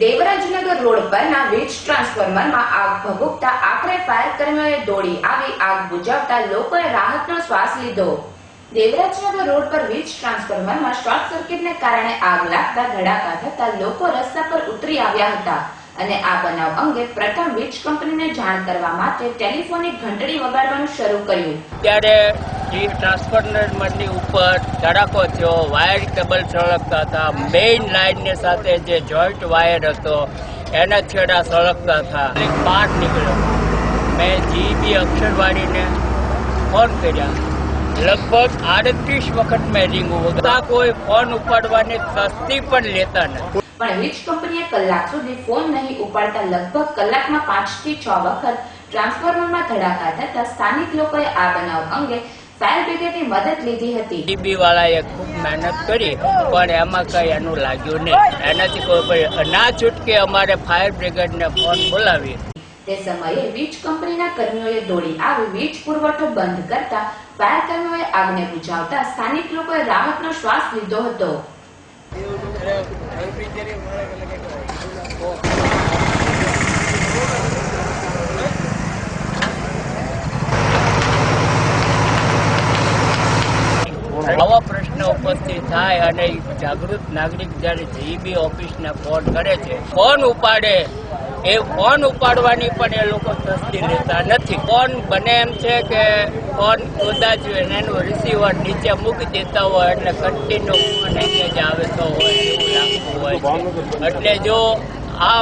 Devrajnagar road પરના વીજ ટ્રાન્સફોર્મરમાં આગ ભભૂકતા આખરે ફાયર કર્મીઓએ દોડી આવી આગ બુજાવતા લોકોએ રાહતનો શ્વાસ લીધો. દેવરાજનગર રોડ પર વીજ ટ્રાન્સફોર્મરમાં શોર્ટ સર્કિટને કારણે આગ લાગતા ધડાકા થતા લોકો રસ્તા પર ઉતરી આવ્યા હતા અને આ બનાવ અંગે પ્રથમ વીજ કંપનીને જાણ કરવા માટે ટેલિફોનિક ઘંટડી વગાડવાનું શરૂ કર્યું. ત્યારે જે ટ્રાન્સફોર્મરની ઉપર ધડાકો થયો. વાયર કેબલ સળગતા હતા. મેઇન લાઇનની સાથે જે જોઈન્ટ વાયર હતો, એના છેડા સળગતા હતા. એક બહાર નીકળ્યો. મેં જીબી અક્ષરવાળીને ફોન કર્યા. લગભગ આડત્રીસ વખત મેં રીંગ વગતા કોઈ ફોન ઉપાડવાની સસ્તી પણ લેતા નથી. પણ વીજ કંપનીએ કલાક સુધી ફોન નહીં ઉપાડતા લગભગ કલાકમાં પાંચથી છ વખત ટ્રાન્સફોર્મરમાં ધડાકા થતા સ્થાનિક લોકોએ આ બનાવ અંગે ફાયર બ્રિગેડની મદદ લીધી હતી. જીબી વાળાએ ખૂબ મહેનત કરી પણ એમાં કઈ એનું લાગ્યું નહીં. એનાથી કોઈ કોઈ ના છૂટકે અમારે ફાયર બ્રિગેડને ફોન બોલાવી. તે સમયે વીજ કંપનીના કર્મીઓએ દોડી આવી વીજ પુરવઠો બંધ કરતા ફાયર કર્મીઓએ આગને બુઝાવતા સ્થાનિક લોકોએ રાહતનો શ્વાસ લીધો હતો આવા પ્રશ્ન ઉપસ્થિત થાય અને જાગૃત નાગરિક જ્યારે જીબી ઓફિસને ફોન કરે છે, ફોન ઉપાડે. એ ફોન ઉપાડવાની પણ એ લોકો તસ્તી લેતા નથી. ફોન બને એમ છે કે ફોન કદાચ એનું રિસીવર નીચે મૂકી દેતા હોય એટલે કન્ટિન્યુ ફોન જ આવે તો હોય એવું લાગતું હોય એટલે જો આ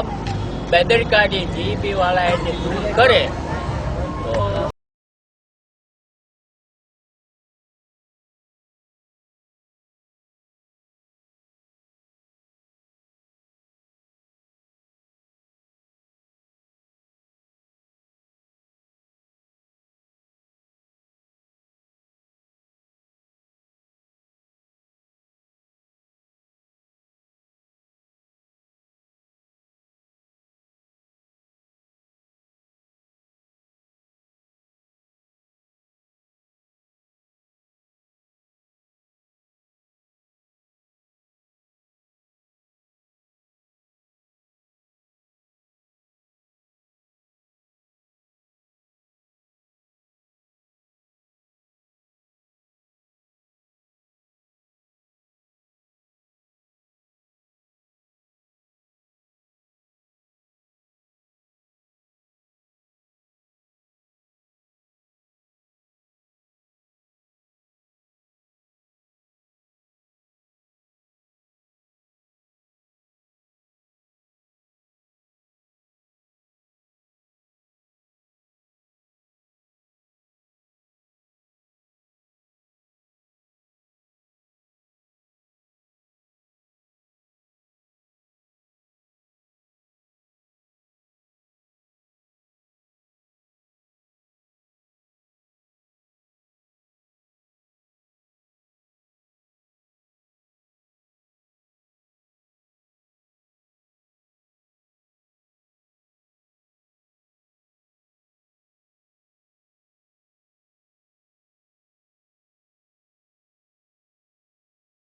બેદરકારી જીબી વાળા એને દૂર કરે